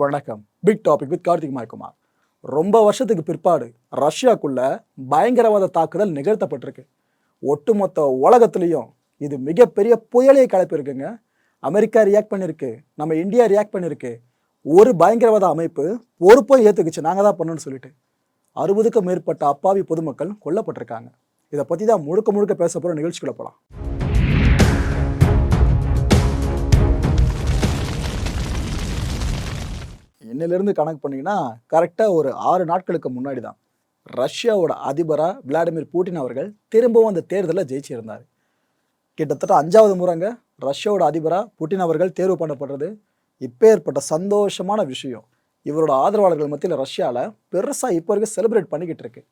வணக்கம். Big topic with Karthik Maikumar ரொம்ப வருஷத்துக்கு பிற்பாடு ரஷ்யாக்குள்ள பயங்கரவாத தாக்குதல் நிகழ்த்தப்பட்டிருக்கு. ஒட்டுமொத்த உலகத்துலேயும் இது மிகப்பெரிய புயலையை கிளப்பியிருக்குங்க அமெரிக்கா ரியாக்ட் பண்ணியிருக்கு நம்ம இந்தியா ரியாக்ட் பண்ணியிருக்கு ஒரு பயங்கரவாத அமைப்பு பொறுப்பை ஏற்றுக்குச்சு நாங்கள் தான் பண்ணணும்னு சொல்லிட்டு. அறுபதுக்கும் மேற்பட்ட அப்பாவி பொதுமக்கள் கொல்லப்பட்டிருக்காங்க. இதை பற்றி தான் முழுக்க முழுக்க பேச போகிற நிகழ்ச்சிக்குள்ள போகலாம் இன்னிலிருந்து கணக்கு பண்ணிங்கன்னா கரெக்டாக ஒரு ஆறு நாட்களுக்கு முன்னாடி தான் ரஷ்யாவோட அதிபராக விளாடிமிர் புட்டின் அவர்கள் திரும்பவும் அந்த தேர்தலில் ஜெயிச்சிருந்தார். கிட்டத்தட்ட அஞ்சாவது முறைங்க ரஷ்யாவோட அதிபராக புட்டின் அவர்கள் தேர்வு பண்ணப்படுறது. இப்போ ஏற்பட்ட சந்தோஷமான விஷயம். இவரோட ஆதரவாளர்கள் மத்தியில் ரஷ்யாவில் பெருசாக இப்போ வரைக்கும் செலிப்ரேட் பண்ணிக்கிட்டு இருக்கு.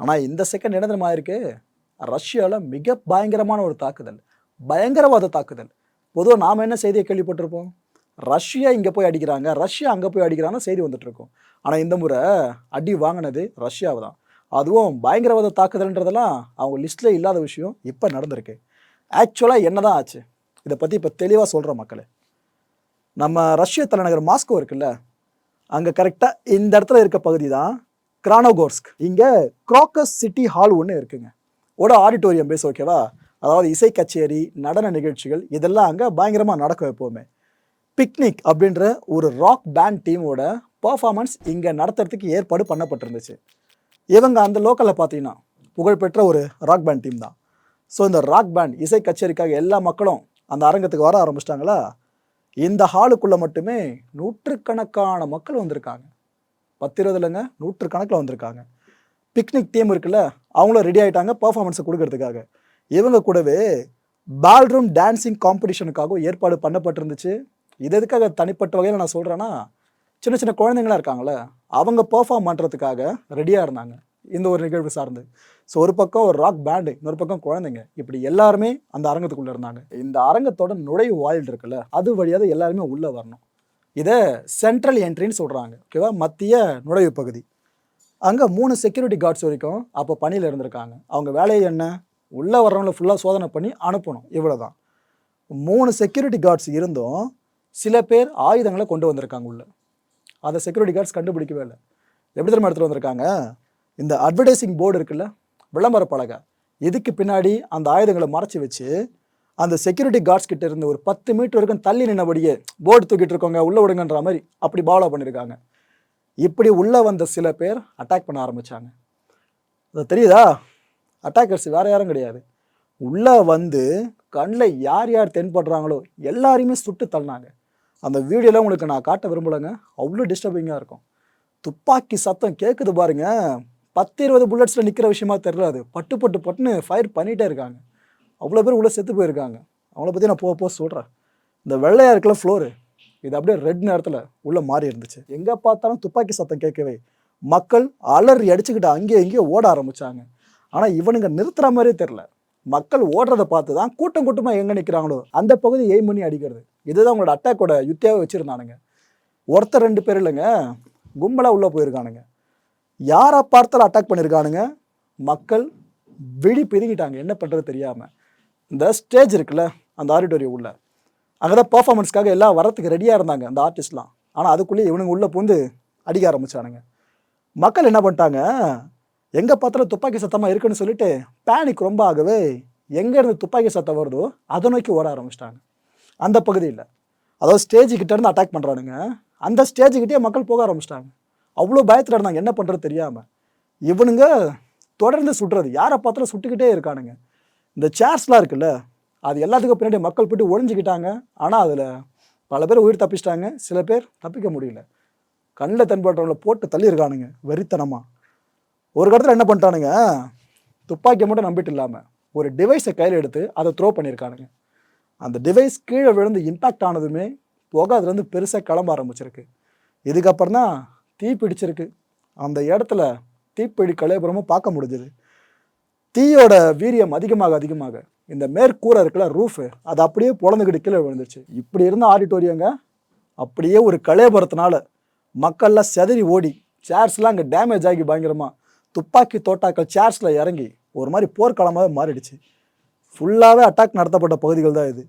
ஆனால் இந்த செகண்ட் என்ன ரஷ்யாவில் மிக பயங்கரமான ஒரு தாக்குதல். பயங்கரவாத தாக்குதல். பொதுவாக நாம் என்ன செய்தியை கேள்விப்பட்டிருப்போம்? ரஷ்யா இங்கே போய் அடிக்கிறாங்க. ரஷ்யா அங்கே போய் அடிக்கிறாங்கன்னு செய்தி வந்துட்டுருக்கும். ஆனால் இந்த முறை அடி வாங்கினது ரஷ்யாவை தான். அதுவும் பயங்கரவாத தாக்குதல்ன்றதெல்லாம் அவங்க லிஸ்ட்டில் இல்லாத விஷயம் இப்போ நடந்திருக்கு. ஆக்சுவலாக என்ன தான் ஆச்சு? இதை பற்றி இப்போ தெளிவாக சொல்கிற மக்களே. நம்ம ரஷ்ய தலைநகர் மாஸ்கோ இருக்குல்ல? அங்கே கரெக்டாக இந்த இடத்துல இருக்க பகுதி தான் கிரானோகோர்ஸ்க். இங்கே க்ராக்கஸ் சிட்டி ஹால் ஒன்று இருக்குங்க. ஓட ஆடிட்டோரியம் பேஸ் ஓகேவா அதாவது இசை கச்சேரி நடன நிகழ்ச்சிகள் இதெல்லாம் அங்கே பயங்கரமாக நடக்கும் எப்போவுமே. பிக்னிக் அப்படின்ற ஒரு ராக் பேண்ட் டீமோட பர்ஃபார்மன்ஸ் இங்கே நடத்துறதுக்கு ஏற்பாடு பண்ணப்பட்டிருந்துச்சு. இவங்க அந்த லோக்கலில் பார்த்தீங்கன்னா புகழ்பெற்ற ஒரு ராக் பேண்ட் டீம் தான். ஸோ இந்த ராக் பேண்ட் இசை கச்சேரிக்காக எல்லா மக்களும் அந்த அரங்கத்துக்கு வர ஆரம்பிச்சிட்டாங்களா? இந்த ஹாலுக்குள்ளே மட்டுமே நூற்றுக்கணக்கான மக்கள் வந்திருக்காங்க. பத்து இருபது இல்லைங்க நூற்றுக்கணக்கில் வந்திருக்காங்க. பிக்னிக் டீம் இருக்குல்ல அவங்களும் ரெடி ஆகிட்டாங்க பர்ஃபார்மன்ஸை கொடுக்கறதுக்காக. இவங்க கூடவே பால்ரூம் டான்சிங் காம்படிஷனுக்காகவும் ஏற்பாடு பண்ணப்பட்டிருந்துச்சு. இது எதுக்காக தனிப்பட்ட வகையில் நான் சொல்கிறேன்னா சின்ன சின்ன குழந்தைங்களா இருக்காங்களே அவங்க பெர்ஃபார்ம் பண்ணுறதுக்காக ரெடியாக இருந்தாங்க. இந்த ஒரு நிகழ்வு சார்ந்து. ஸோ ஒரு பக்கம் ஒரு ராக் பேண்டு இன்னொரு பக்கம் குழந்தைங்க. இப்படி எல்லாருமே அந்த அரங்கத்துக்குள்ளே இருந்தாங்க. இந்த அரங்கத்தோட நுழைவு வாயில் இருக்குல்ல அது வழியாக எல்லாருமே உள்ளே வரணும். இதை சென்ட்ரல் என்ட்ரின்னு சொல்கிறாங்க ஓகேவா மத்திய நுழைவு பகுதி. அங்கே மூணு செக்யூரிட்டி கார்ட்ஸ் வரைக்கும் அப்போ பணியில் இருந்திருக்காங்க. அவங்க வேலையை என்ன? உள்ளே வர்றவங்களை ஃபுல்லாக சோதனை பண்ணி அனுப்பணும். இவ்வளோ தான் மூணு செக்யூரிட்டி கார்ட்ஸ் இருந்தும் சில பேர் ஆயுதங்களை கொண்டு வந்திருக்காங்க உள்ள. அதை செக்யூரிட்டி கார்ட்ஸ் கண்டுபிடிக்கவே இல்லை. எப்படி தெரியுமா எடுத்துகிட்டு வந்திருக்காங்க? இந்த அட்வர்டைசிங் போர்டு இருக்குல்ல விளம்பர பலகை. இதுக்கு பின்னாடி அந்த ஆயுதங்களை மறைச்சி வச்சு அந்த செக்யூரிட்டி கார்ட்ஸ் கிட்ட இருந்து ஒரு பத்து மீட்டர் வரைக்கும் தள்ளி நின்னபடியே போர்டு தூக்கிட்டு இருக்கவங்க உள்ள விடுங்கன்ற மாதிரி அப்படி பாலோ பண்ணியிருக்காங்க இப்படி உள்ள வந்த சில பேர் அட்டாக் பண்ண ஆரம்பித்தாங்க அது தெரியுதா? அட்டாக்கர்ஸ் வேற யாரும் கிடையாது. உள்ளே வந்து கண்ணில் யார் யார் தென்படுறாங்களோ எல்லாரையுமே சுட்டு தள்ளினாங்க. அந்த வீடியோலாம் உங்களுக்கு நான் காட்ட விரும்பலைங்க. அவ்வளோ டிஸ்டர்பிங்காக இருக்கும். துப்பாக்கி சத்தம் கேட்குது பாருங்க. பத்து இருபது புல்லட்ஸில் நிற்கிற விஷயமா தெரில அது. பட்டு பட்டு பட்டுன்னு ஃபயர் பண்ணிகிட்டே இருக்காங்க. அவ்வளோ பேர் உள்ளே செத்து போயிருக்காங்க. அவங்கள பற்றி நான் போக போக சொல்கிறேன் இந்த வெள்ளையாக இருக்கல ஃப்ளோரு இது அப்படியே ரெட் நேரத்தில் உள்ளே மாறி இருந்துச்சு. எங்கே பார்த்தாலும் துப்பாக்கி சத்தம் கேட்கவே மக்கள் அலறி அடிச்சுக்கிட்டு அங்கேயே இங்கேயே ஓட ஆரம்பித்தாங்க ஆனால் இவனுங்க நிறுத்துகிற மாதிரியே தெரில மக்கள் ஓடுறதை பார்த்து தான் கூட்டம் கூட்டமாக எங்கே நிற்கிறாங்களோ அந்த பகுதி எய்ம் பண்ணி அடிக்கிறது. இதுதான் அவங்களோட அட்டாக்கோட யுத்தியாவை வச்சுருந்தானுங்க. ஒருத்தர் ரெண்டு பேர் இல்லைங்க கும்பலாக உள்ளே போயிருக்கானுங்க. யாரை பார்த்தாலும் அட்டாக் பண்ணியிருக்கானுங்க மக்கள் விழி பிரிங்கிட்டாங்க என்ன பண்ணுறது தெரியாமல் இந்த ஸ்டேஜ் இருக்குல்ல அந்த ஆடிட்டோரியம் உள்ள. அங்கே தான் பர்ஃபார்மன்ஸ்க்காக எல்லாம் வரத்துக்கு ரெடியாக இருந்தாங்க அந்த ஆர்டிஸ்ட்லாம் ஆனால் அதுக்குள்ளேயே இவனுங்க உள்ளே பூந்து அடிக்க ஆரம்பிச்சானுங்க. மக்கள் என்ன பண்ணிட்டாங்க எங்கே பார்த்தாலும் துப்பாக்கி சத்தமாக இருக்குன்னு சொல்லிட்டு பேனிக் ரொம்ப ஆகவே எங்கே இருந்து துப்பாக்கி சத்தம் வருதோ அதை நோக்கி ஓட ஆரம்பிச்சிட்டாங்க. அந்த பகுதியில். அதாவது ஸ்டேஜ் கிட்ட இருந்து அட்டாக் பண்ணுறானுங்க அந்த ஸ்டேஜுக்கிட்டே மக்கள் போக ஆரம்பிச்சிட்டாங்க. அவ்வளோ பயத்தில் இருந்தாங்க. என்ன பண்ணுறது தெரியாமல் இவனுங்க தொடர்ந்து சுடுறது யாரை பார்த்தாலும் சுட்டுக்கிட்டே இருக்கானுங்க. இந்த சேர்ஸ்லாம் இருக்குல்ல அது எல்லாத்துக்கும் பின்னாடி மக்கள் போய்ட்டு ஒழிஞ்சிக்கிட்டாங்க ஆனால் அதில் பல பேர் உயிர் தப்பிச்சிட்டாங்க. சில பேர் தப்பிக்க முடியல. கண்ணில் தென்படுறவங்கள போட்டு தள்ளியிருக்கானுங்க. வெறித்தனமாக ஒரு இடத்துல என்ன பண்ணிட்டானுங்க? துப்பாக்கியை மட்டும் நம்பிட்டு இல்லாமல் ஒரு டிவைஸை கையில் எடுத்து அதை த்ரோ பண்ணியிருக்கானுங்க. அந்த டிவைஸ் கீழே விழுந்து இம்பேக்ட் ஆனதுமே புகை அதுலேருந்து பெருசாக கிளம்ப ஆரம்பிச்சிருக்கு. இதுக்கப்புறம் தான் தீ பிடிச்சிருக்கு. அந்த இடத்துல தீப்பிடி கலையபுரமும் பார்க்க முடிஞ்சுது. தீயோட வீரியம் அதிகமாக அதிகமாக. இந்த மேற்கூரை இருக்கல ரூஃபு அது அப்படியே பொழந்துக்கிட்டு கீழே விழுந்துச்சு இப்படி இருந்த ஆடிட்டோரியங்க அப்படியே ஒரு கலையபுரத்தினால மக்கள்லாம் செதறி ஓடி சேர்ஸ்லாம் அங்கே டேமேஜ் ஆகி பயங்கரமாக துப்பாக்கி தோட்டாக்கள் சேர்ஸில் இறங்கி ஒரு மாதிரி போர்க்களமாகவே மாறிடுச்சு. ஃபுல்லாகவே அட்டாக் நடத்தப்பட்ட பகுதிகள் தான் இது.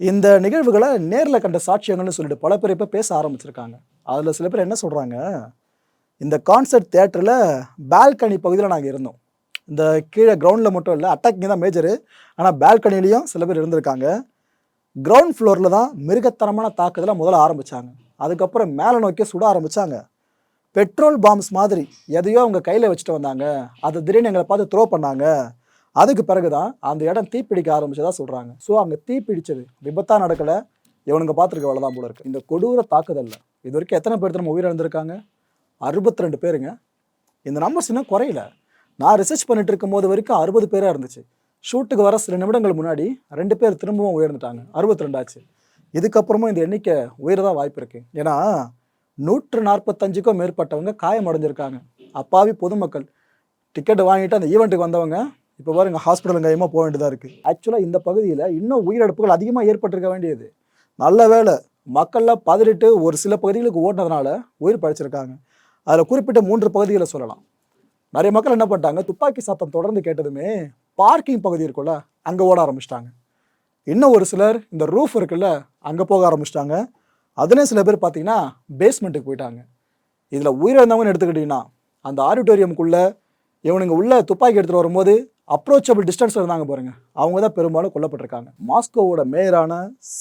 இந்த நிகழ்வுகளை நேரில் கண்ட சாட்சியங்கள்னு சொல்லிட்டு பல பேர் இப்போ பேச ஆரம்பிச்சிருக்காங்க. அதில் சில பேர் என்ன சொல்கிறாங்க இந்த கான்சர்ட் தேட்டரில் பால்கனி பகுதியில் நாங்கள் இருந்தோம். இந்த கீழே கிரவுண்டில் மட்டும் இல்லை அட்டாக்கிங் தான் மேஜரு ஆனால் பால்கனிலையும் சில பேர் இருந்திருக்காங்க. கிரவுண்ட் ஃப்ளோரில் தான் மிருகத்தனமான தாக்குதலை முதல்ல ஆரம்பித்தாங்க அதுக்கப்புறம் மேலே நோக்கி சுட ஆரம்பித்தாங்க பெட்ரோல் பாம்ஸ் மாதிரி எதையோ அவங்க கையில் வச்சுட்டு வந்தாங்க. அதை திடீர்னு எங்களை பார்த்து த்ரோ பண்ணாங்க. அதுக்கு பிறகு தான் அந்த இடம் தீப்பிடிக்க ஆரம்பிச்சதாக சொல்கிறாங்க ஸோ அங்கே தீப்பிடிச்சது விபத்தாக நடக்கலை. இவனுங்க பார்த்துருக்க அவ்வளோதான் போல இருக்கு. இந்த கொடூர தாக்குதலில் இது வரைக்கும் எத்தனை பேர் நம்ம உயிரிழந்திருக்காங்க அறுபத்தி ரெண்டு பேருங்க. இந்த நம்பர்ஸ் இன்னும் குறையல. நான் ரிசர்ச் பண்ணிட்டு இருக்கும்போது வரைக்கும் அறுபது பேராக இருந்துச்சு. ஷூட்டுக்கு வர சில நிமிடங்கள் முன்னாடி ரெண்டு பேர் திரும்பவும் உயர்ந்துட்டாங்க. அறுபத்தி ரெண்டாச்சு இதுக்கப்புறமும் இந்த எண்ணிக்கை உயரதான் வாய்ப்பு இருக்குது ஏன்னா நூற்று நாற்பத்தஞ்சுக்கும் மேற்பட்டவங்க காயமடைஞ்சிருக்காங்க. அப்பாவி பொதுமக்கள். டிக்கெட் வாங்கிட்டு அந்த ஈவெண்ட்டுக்கு வந்தவங்க இப்போ பாருங்க ஹாஸ்பிட்டல் கையமாக போக வேண்டியதாக இருக்குது ஆக்சுவலாக இந்த பகுதியில் இன்னும் உயிரிழப்புகள் அதிகமாக ஏற்பட்டிருக்க வேண்டியது. நல்ல வேளை மக்கள்லாம் பதறிட்டு ஒரு சில பகுதிகளுக்கு ஓடினதுனால உயிர் பழிச்சிருக்காங்க. அதில் குறிப்பிட்ட மூன்று பகுதிகளை சொல்லலாம். நிறைய மக்கள் என்ன பண்ணிட்டாங்க துப்பாக்கி சத்தம் தொடர்ந்து கேட்டதுமே பார்க்கிங் பகுதி இருக்குல்ல அங்கே ஓட ஆரம்பிச்சிட்டாங்க. இன்னும் ஒரு சிலர் இந்த ரூஃப் இருக்குல்ல அங்கே போக ஆரம்பிச்சிட்டாங்க. அதுலேயும் சில பேர் பார்த்தீங்கன்னா பேஸ்மெண்ட்டுக்கு போயிட்டாங்க. இதில் உயிரிழந்தவங்கன்னு எடுத்துக்கிட்டிங்கன்னா அந்த ஆடிட்டோரியமுக்குள்ளே இவனுங்க உள்ள துப்பாக்கி எடுத்துகிட்டு வரும்போது அப்ரோச்சபிள் டிஸ்டன்ஸ் இருந்தாங்க பாருங்க. அவங்க தான் பெரும்பாலும் கொல்லப்பட்டிருக்காங்க. மாஸ்கோவோட மேயரான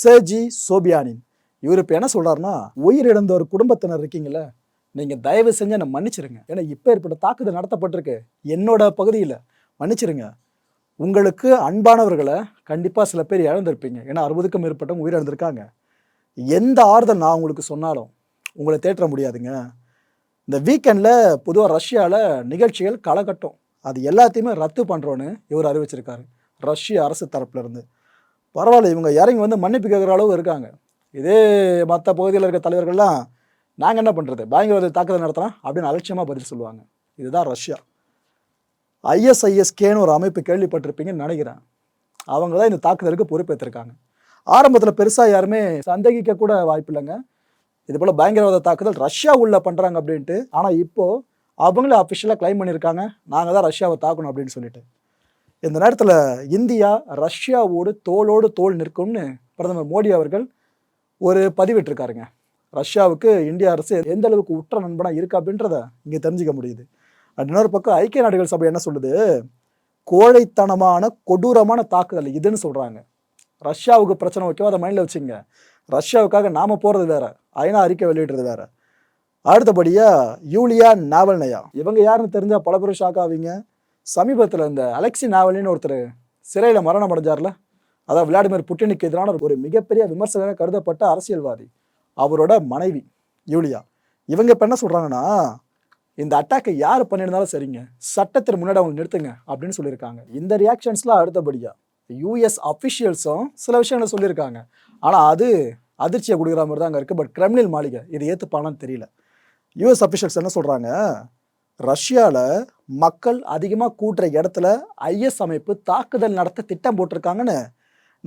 சேஜி சோபியானின். இவர் இப்போ என்ன சொல்றாருன்னா உயிரிழந்த ஒரு குடும்பத்தினர் இருக்கீங்களே நீங்கள் தயவு செஞ்சு என்னை மன்னிச்சிருங்க. ஏன்னா இப்போ ஏற்பட்ட தாக்குதல் நடத்தப்பட்டிருக்கு. என்னோட பகுதியில். மன்னிச்சிருங்க. உங்களுக்கு அன்பானவர்களை கண்டிப்பாக சில பேர் இழந்திருப்பீங்க. ஏன்னா அறுபதுக்கும் மேற்பட்டவங்க உயிரிழந்திருக்காங்க. எந்த ஆறுதல் நான் உங்களுக்கு சொன்னாலும் உங்களை தேற்ற முடியாதுங்க. இந்த வீக்கெண்டில் பொதுவாக ரஷ்யாவில் நிகழ்ச்சிகள் களைகட்டும். அது எல்லாத்தையுமே ரத்து பண்ணுறோன்னு இவர் அறிவிச்சிருக்காரு. ரஷ்ய அரசு தரப்புலேருந்து. பரவாயில்ல இவங்க இறங்கி வந்து மன்னிப்பு கேட்குற அளவு இருக்காங்க. இதே மற்ற பகுதியில் இருக்க தலைவர்கள்லாம் நாங்கள் என்ன பண்ணுறது பயங்கரவாத தாக்குதல் நடத்துகிறோம் அப்படின்னு அலட்சியமாக பதில் சொல்லுவாங்க. இதுதான் ரஷ்யா. ஐஎஸ்ஐஎஸ்கேன்னு ஒரு அமைப்பு கேள்விப்பட்டிருப்பீங்கன்னு நினைக்கிறேன். அவங்க தான் இந்த தாக்குதலுக்கு பொறுப்பேற்றிருக்காங்க ஆரம்பத்தில் பெருசாக யாருமே சந்தேகிக்க கூட வாய்ப்பில்லைங்க. இது போல் பயங்கரவாத தாக்குதல் ரஷ்யா உள்ள பண்ணுறாங்க அப்படின்ட்டு. ஆனால் இப்போது அவங்களே அஃபிஷியலாக கிளைம் பண்ணியிருக்காங்க. நாங்கள் தான் ரஷ்யாவை தாக்கணும் அப்படின்னு சொல்லிட்டு. இந்த நேரத்தில் இந்தியா ரஷ்யாவோடு தோளோடு தோல் நிற்கும்னு பிரதமர் மோடி அவர்கள் ஒரு பதிவிட்டிருக்காருங்க. ரஷ்யாவுக்கு இந்திய அரசு எந்த அளவுக்கு உற்ற நண்பனாக இருக்கு அப்படின்றத இங்கே தெரிஞ்சுக்க முடியுது. இன்னொரு பக்கம் ஐக்கிய நாடுகள் சபை என்ன சொல்லுது? கோழைத்தனமான கொடூரமான தாக்குதல் இதுன்னு சொல்கிறாங்க ரஷ்யாவுக்கு பிரச்சனை ஓகேவா அதை மைண்டில் வச்சுங்க ரஷ்யாவுக்காக நாம் போகிறது வேற. ஐநா அறிக்கை வெளியிடுறது வேற. அடுத்தபடியாக யூலியா நாவல்னயா. இவங்க யாருன்னு தெரிஞ்சால் பல பேரும் ஷாக் ஆவீங்க. சமீபத்தில் இந்த அலெக்சி நாவலின்னு ஒருத்தர் சிறையில் மரணம் அடைஞ்சார்ல அதான் விளாடிமிர் புட்டினுக்கு எதிரான ஒரு மிகப்பெரிய விமர்சகராக கருதப்பட்ட அரசியல்வாதி. அவரோட மனைவி யூலியா. இவங்க இப்போ என்ன சொல்கிறாங்கன்னா இந்த அட்டாக்கை யார் பண்ணியிருந்தாலும் சரிங்க. சட்டத்தின் முன்னாடி அவங்க நிறுத்துங்க. அப்படின்னு சொல்லியிருக்காங்க. இந்த ரியாக்ஷன்ஸ்லாம் அடுத்தபடியாக யூஎஸ் அஃபிஷியல்ஸும் சில விஷயங்களை சொல்லியிருக்காங்க. ஆனால் அது அதிர்ச்சியை கொடுக்குற மாதிரி தான் அங்கே இருக்குது பட் கிரிமினல் மாளிகை இது ஏற்றுப்பானான்னு தெரியல. யூஎஸ் அஃபிஷியல்ஸ் என்ன சொல்கிறாங்க ரஷ்யாவில் மக்கள் அதிகமாக கூட்டுற இடத்துல ஐஎஸ் அமைப்பு தாக்குதல் நடத்த திட்டம் போட்டிருக்காங்கன்னு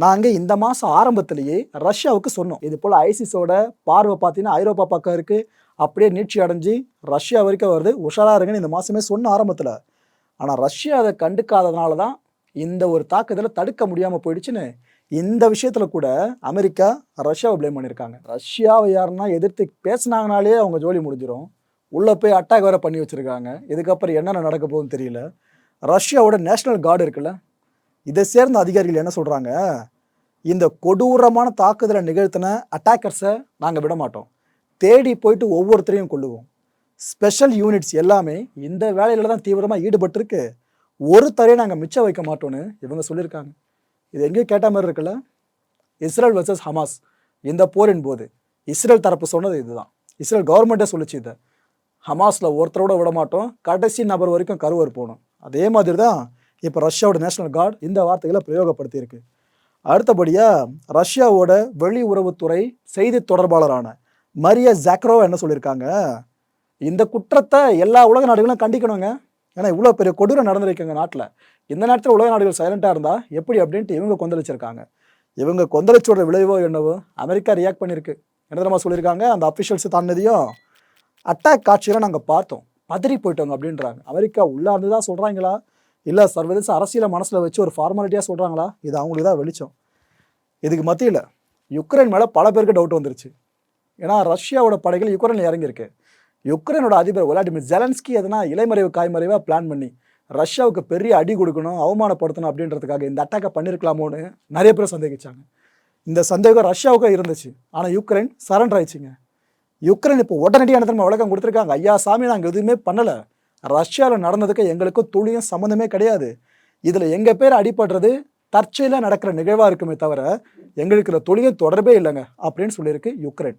நாங்கள் இந்த மாதம் ஆரம்பத்திலேயே ரஷ்யாவுக்கு சொன்னோம். இது போல் ஐசிஸோட பார்வை பார்த்தீங்கன்னா ஐரோப்பா பக்கம் இருக்குது அப்படியே நீட்சி அடைஞ்சு ரஷ்யா வரைக்கும் வருது. உஷாராக இருக்குன்னு இந்த மாதமே சொன்ன ஆரம்பத்தில். ஆனால் ரஷ்யா அதை கண்டுக்காததுனால தான் இந்த ஒரு தாக்குதலை தடுக்க முடியாமல் போயிடுச்சுன்னு இந்த விஷயத்தில் கூட அமெரிக்கா ரஷ்யாவை ப்ளேம் பண்ணியிருக்காங்க. ரஷ்யாவை யாருன்னா எதிர்த்து பேசுனாங்கனாலே அவங்க ஜோலி முடிஞ்சிடும் உள்ளே போய் அட்டாக் வேற பண்ணி வச்சுருக்காங்க. இதுக்கப்புறம் என்னென்ன நடக்க போகுதுன்னு தெரியல. ரஷ்யாவோட நேஷனல் கார்டு இருக்குல்ல இதை சேர்ந்த அதிகாரிகள் என்ன சொல்கிறாங்க இந்த கொடூரமான தாக்குதலை நிகழ்த்தின அட்டாக்கர்ஸை நாங்கள் விட மாட்டோம். தேடி போயிட்டு ஒவ்வொருத்தரையும் கொள்ளுவோம் ஸ்பெஷல் யூனிட்ஸ் எல்லாமே இந்த வேலையில் தான் தீவிரமாக ஈடுபட்டிருக்கு. ஒரு தரையை நாங்கள் மிச்சம் வைக்க மாட்டோன்னு இவங்க சொல்லியிருக்காங்க. இது எங்கேயும் கேட்ட மாதிரி இருக்குல்ல? Israel versus Hamas. இந்த போரின் போது இஸ்ரேல் தரப்பு சொன்னது இதுதான். இஸ்ரேல் கவர்மெண்ட்டே சொல்லிச்சு இதை. ஹமாஸில் ஒருத்தரோட விட மாட்டோம். கடைசி நபர் வரைக்கும் கருவர் போகணும். அதே மாதிரி தான் இப்போ ரஷ்யாவோட நேஷனல் கார்டு இந்த வார்த்தைகளை பிரயோகப்படுத்தியிருக்கு. அடுத்தபடியாக ரஷ்யாவோட வெளியுறவுத்துறை செய்தி தொடர்பாளரான மரிய ஜாக்ரோவா என்ன சொல்லியிருக்காங்க? இந்த குற்றத்தை எல்லா உலக நாடுகளும் கண்டிக்கணுங்க. ஏன்னா இவ்வளோ பெரிய கொடூரம் நடந்திருக்குங்க நாட்டில். இந்த நேரத்தில் உலக நாடுகள் சைலண்ட்டாக இருந்தால் எப்படி அப்படின்ட்டு இவங்க கொந்தளிச்சிருக்காங்க. இவங்க கொந்தளிச்சோட விளைவோ என்னவோ அமெரிக்கா ரியாக்ட் பண்ணியிருக்கு என்ன தெரியுமா சொல்லியிருக்காங்க? அந்த அஃபிஷியல்ஸ் தானதையும் அட்டாக் காட்சியெல்லாம் நாங்கள் பார்த்தோம். பதறி போயிட்டோங்க அப்படின்றாங்க. அமெரிக்கா உள்ளார்ந்து தான் சொல்கிறாங்களா இல்லை சர்வதேச அரசியலை மனசில் வச்சு ஒரு ஃபார்மாலிட்டியாக சொல்கிறாங்களா இது அவங்களுக்கு தான் வெளிச்சம். இதுக்கு மத்தியில் யுக்ரைன் மேலே பல பேருக்கு டவுட் வந்துருச்சு. ஏன்னா ரஷ்யாவோட படைகள் யுக்ரைனில் இறங்கியிருக்கு. யுக்ரைனோட அதிபர் விளாடிமிர் ஜெலன்ஸ்கி எதனா இலைமறைவு காய்மறைவாக பிளான் பண்ணி ரஷ்யாவுக்கு பெரிய அடி கொடுக்கணும் அவமானப்படுத்தணும் அப்படின்றதுக்காக இந்த அட்டாக்கை பண்ணியிருக்கலாமோன்னு நிறைய பேர் சந்தேகிச்சாங்க. இந்த சந்தேகம் ரஷ்யாவுக்கும் இருந்துச்சு. ஆனால் யுக்ரைன் சரண்டர் ஆயிடுச்சுங்க. யுக்ரைன் இப்போ உடனடியான நம்ம விளக்கம் கொடுத்துருக்காங்க? ஐயா சாமி நாங்கள் எதுவுமே பண்ணலை. ரஷ்யாவில் நடந்ததுக்கு எங்களுக்கு துளியும் சம்மந்தமே கிடையாது. இதில் எங்கள் பேர் அடிபடுறது? தற்செயலாக நடக்கிற நிகழ்வாக இருக்குமே தவிர எங்களுக்கு இந்த துளியும் தொடர்பே இல்லைங்க அப்படின்னு சொல்லியிருக்கு யுக்ரைன்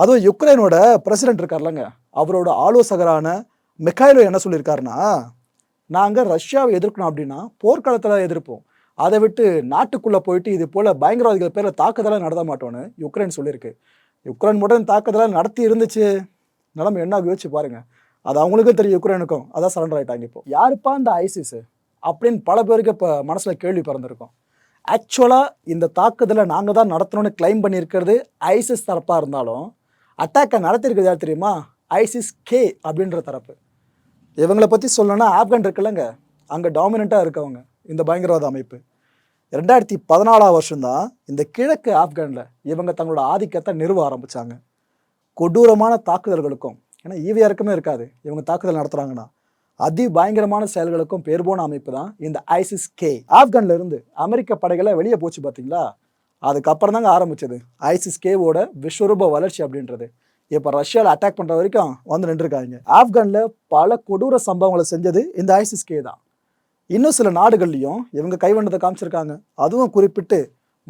அதுவும் யுக்ரைனோட பிரசிடென்ட் இருக்கார்லங்க. அவரோட ஆலோசகரான மிக்காயிலோ என்ன சொல்லியிருக்காருன்னா நாங்கள் ரஷ்யாவை எதிர்க்கணும் அப்படின்னா போர்க்காலத்தில் எதிர்ப்போம். அதை விட்டு நாட்டுக்குள்ளே போயிட்டு இது போல் பயங்கரவாதிகள் பேரில் தாக்குதலாக நடத்த மாட்டோன்னு யுக்ரைன் சொல்லியிருக்கு. யுக்ரைன் மட்டும் தாக்குதலாக நடத்தி இருந்துச்சு. நிலம என்ன யோசிச்சு பாருங்கள் அது அவங்களுக்கும் தெரியும் யுக்ரைனுக்கும். அதான் சரண்டர் ஆகிட்டாங்க இப்போ. யாருப்பா இந்த ஐசிஸு அப்படின்னு பல பேருக்கு இப்போ மனசில் கேள்வி பிறந்திருக்கும். ஆக்சுவலாக இந்த தாக்குதலை நாங்கள் தான் நடத்தணும்னு கிளைம் பண்ணியிருக்கிறது ஐசிஸ் தரப்பாக இருந்தாலும் அட்டாக்கை நடத்தியிருக்கிறது யார் தெரியுமா? ஐசிஸ் கே அப்படின்ற தரப்பு. இவங்களை பற்றி சொல்லணும்னா ஆப்கான் இருக்குல்லங்க. அங்கே டாமினண்ட்டாக இருக்கவங்க. இந்த பயங்கரவாத அமைப்பு. ரெண்டாயிரத்தி பதினாலாம் வருஷம்தான் இந்த கிழக்கு ஆப்கானில் இவங்க தங்களோட ஆதிக்கத்தை நிறுவ ஆரம்பித்தாங்க கொடூரமான தாக்குதல்களுக்கும் ஏன்னா ஈவியாருக்குமே இருக்காது. இவங்க தாக்குதல் நடத்துகிறாங்கன்னா அதி பயங்கரமான செயல்களுக்கும் பேர் போன அமைப்பு தான் இந்த ஐசிஸ் கே ஆப்கான்ல இருந்து அமெரிக்க படைகளை வெளியே போச்சு பார்த்தீங்களா? அதுக்கப்புறம் தாங்க ஆரம்பிச்சது. ஐசிஸ் கேவோட விஸ்வரூப வளர்ச்சி அப்படின்றது. இப்போ ரஷ்யாவில் அட்டாக் பண்ணுற வரைக்கும் வந்து நின்றுருக்காங்க. ஆப்கானில் பல கொடூர சம்பவங்களை செஞ்சது இந்த ஐசிஸ் கே தான். இன்னும் சில நாடுகள்லையும் இவங்க கைவண்ணத்தை காமிச்சிருக்காங்க. அதுவும் குறிப்பிட்டு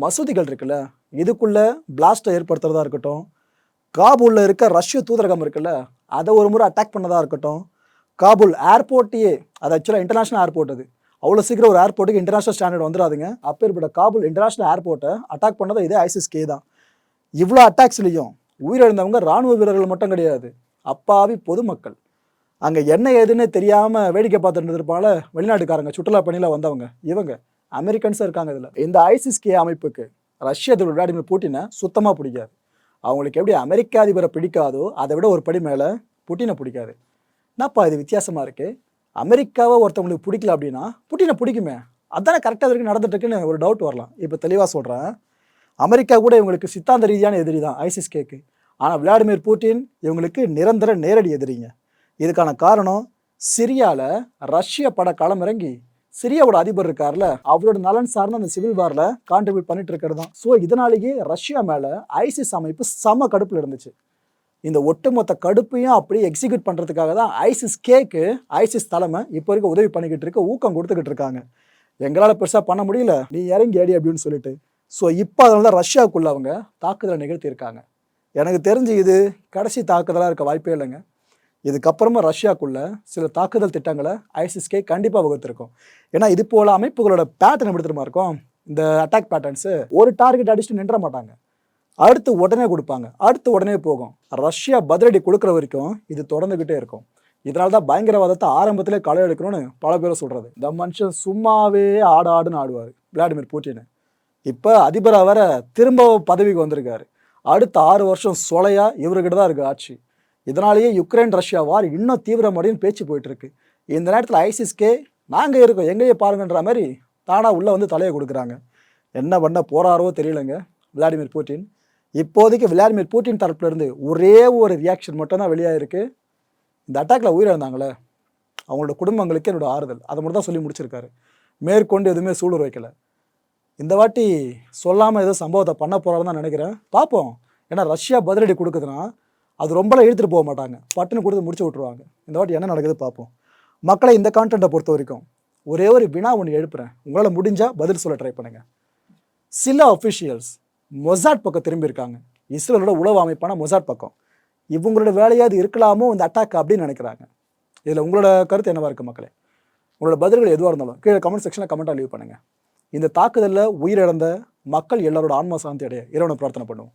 மசூதிகள் இருக்குல்ல இதுக்குள்ள பிளாஸ்ட்டை ஏற்படுத்துறதா இருக்கட்டும் காபூலில் இருக்க ரஷ்ய தூதரகம் இருக்குல்ல அதை ஒரு முறை அட்டாக் பண்ணதாக இருக்கட்டும் காபூல் ஏர்போர்ட்டையே அது ஆக்சுவலாக இன்டர்நேஷ்னல் ஏர்போர்ட் அது. அவ்வளோ சீக்கிரம் ஒரு ஏர்போர்ட்டுக்கு இன்டர்நேஷனல் ஸ்டாண்டர்ட் வந்துடாதுங்க. அப்பேற்பட்ட காபூல் இன்டர்நேஷனல் ஏர்போர்ட்டை அட்டாக் பண்ணது இதே ஐசிஸ் கே தான். இவ்வளோ அட்டாக்ஸ்லேயும் உயிரிழந்தவங்க ராணுவ வீரர்கள் மட்டும் கிடையாது. அப்பாவி பொதுமக்கள். அங்கே என்ன ஏதுன்னு தெரியாமல் வேடிக்கை பார்த்துட்டு இருப்பாங்கள வெளிநாட்டுக்காரங்க சுற்றுலா பணியில் வந்தவங்க. இவங்க அமெரிக்கன்ஸும் இருக்காங்க இதில். இந்த ஐசிஸ்கே அமைப்புக்கு ரஷ்ய அதிபர் விளாடிமிர் புட்டினை சுத்தமாக பிடிக்காது. அவங்களுக்கு எப்படி அமெரிக்க அதிபரை பிடிக்காதோ அதை விட ஒரு படி மேலே புட்டினை பிடிக்காது. என்னப்பா இது வித்தியாசமாக இருக்குது அமெரிக்காவை ஒருத்தவங்களுக்கு பிடிக்கல அப்படின்னா புட்டினை பிடிக்குமே. அதானே கரெக்டாக வரைக்கும் நடந்துட்டுருக்குன்னு ஒரு டவுட் வரலாம். இப்போ தெளிவாக சொல்கிறேன் அமெரிக்கா கூட இவங்களுக்கு சித்தாந்த ரீதியான எதிரி தான் ஐசிஸ் கேக்கு. ஆனால் விளாடிமிர் புட்டின் இவங்களுக்கு நிரந்தர நேரடி எதிரிங்க. இதுக்கான காரணம் சிரியாவில் ரஷ்ய பட களமிறங்கி சிரியாவோட அதிபர் இருக்கார்ல அவரோட நலன் சார்ந்த அந்த சிவில் வாரில் கான்ட்ரிபியூட் பண்ணிட்டு இருக்கிறது தான். ஸோ இதனாலேயே ரஷ்யா மேலே ஐசிஸ் அமைப்பு செம கடுப்பில் இருந்துச்சு. இந்த ஒட்டுமொத்த கடுப்பையும் அப்படியே எக்ஸிக்யூட் பண்ணுறதுக்காக தான் ஐசிஸ் கேக்கு ஐசிஸ் தலைமை இப்போ வரைக்கும் உதவி பண்ணிக்கிட்டு இருக்க ஊக்கம் கொடுத்துக்கிட்டு இருக்காங்க. எங்களால் பெருசாக பண்ண முடியல நீ இறங்கி அடி அப்படின்னு சொல்லிட்டு. ஸோ இப்போ அதனால தான் ரஷ்யாவுக்குள்ள அவங்க தாக்குதலை நிகழ்த்தியிருக்காங்க. எனக்கு தெரிஞ்சு இது கடைசி தாக்குதலாக இருக்க வாய்ப்பே இல்லைங்க. இதுக்கப்புறமா ரஷ்யாக்குள்ள சில தாக்குதல் திட்டங்களை ஐசிஸ்கே கண்டிப்பாக வகுத்திருக்கும். ஏன்னா இது போல் அமைப்புகளோட பேட்டர்ன் எப்படி தெரியுமா இருக்கும்? இந்த அட்டாக் பேட்டர்ன்ஸு ஒரு டார்கெட் அடிச்சுட்டு நின்ற மாட்டாங்க. அடுத்து உடனே கொடுப்பாங்க. அடுத்து உடனே போகும். ரஷ்யா பதிலடி கொடுக்குற வரைக்கும் இது தொடர்ந்துக்கிட்டே இருக்கும். இதனால தான் பயங்கரவாதத்தை ஆரம்பத்திலே களை எடுக்கணும்னு பல பேர் சொல்கிறது இந்த மனுஷன் சும்மாவே ஆடு ஆடுன்னு ஆடுவார் விளாடிமிர் புட்டின் இப்போ அதிபராக வேற திரும்ப பதவிக்கு வந்திருக்காரு. அடுத்த ஆறு வருஷம் சொலையா இவர்கிட்ட தான் இருக்கு ஆட்சி. இதனாலேயே யுக்ரைன் ரஷ்யா வார் இன்னும் தீவிரமடையும் பேச்சு போயிட்டுருக்கு. இந்த நேரத்தில் ஐசிஸ்கே நாங்கள் இருக்கோம் எங்கேயே பாருங்கன்ற மாதிரி தானாக உள்ளே வந்து தலையை கொடுக்குறாங்க. என்ன பண்ண போறாரோ தெரியலங்க விளாடிமிர் புட்டின். இப்போதைக்கு விளாடிமிர் பூட்டின் தரப்புலேருந்து ஒரே ஒரு ரியாக்ஷன் மட்டும்தான் வெளியாயிருக்கு. இந்த அட்டாக்ல உயிரிழந்தாங்களே. அவங்களோட குடும்பங்களுக்கு என்னோட ஆறுதல். அதை மட்டும் தான் சொல்லி முடிச்சிருக்காரு. மேற்கொண்டு எதுவுமே சூழல் வைக்கல. இந்த வாட்டி சொல்லாமல் ஏதோ சம்பவத்தை பண்ண போகிறாருன்னு தான் நினைக்கிறேன். பார்ப்போம். ஏன்னா ரஷ்யா பதிலடி கொடுக்குதுன்னா அது ரொம்பலாம் இழுத்துட்டு போக மாட்டாங்க. பட்டுன்னு கொடுத்து முடிச்சு விட்ருவாங்க இந்த வாட்டி என்ன நடக்குது பார்ப்போம். மக்களை இந்த கான்டென்ட்டை பொறுத்த வரைக்கும் ஒரே ஒரு வினா ஒன்று எழுப்புறேன். உங்களால் முடிஞ்சால் பதில் சொல்ல ட்ரை பண்ணுங்கள் சில அஃபிஷியல்ஸ் மொசாட் பக்கம் திரும்பியிருக்காங்க. இஸ்ரேலோட உளவு அமைப்பான மொசாட் பக்கம். இவங்களோட வேலையாவது இருக்கலாமோ இந்த அட்டாக் அப்படின்னு நினைக்கிறாங்க. இதில் உங்களோட கருத்து என்னவாக இருக்குது மக்களே? உங்களோட பதில்கள் எதுவாக இருந்தாலும் கீழே கமெண்ட் செக்ஷனில் கமெண்ட்டாக லீவ் பண்ணுங்கள் இந்த தாக்குதலில் உயிரிழந்த மக்கள் எல்லாரோட ஆன்மா சாந்தி அடைய இறைவனை பிரார்த்தனை பண்ணுவோம்.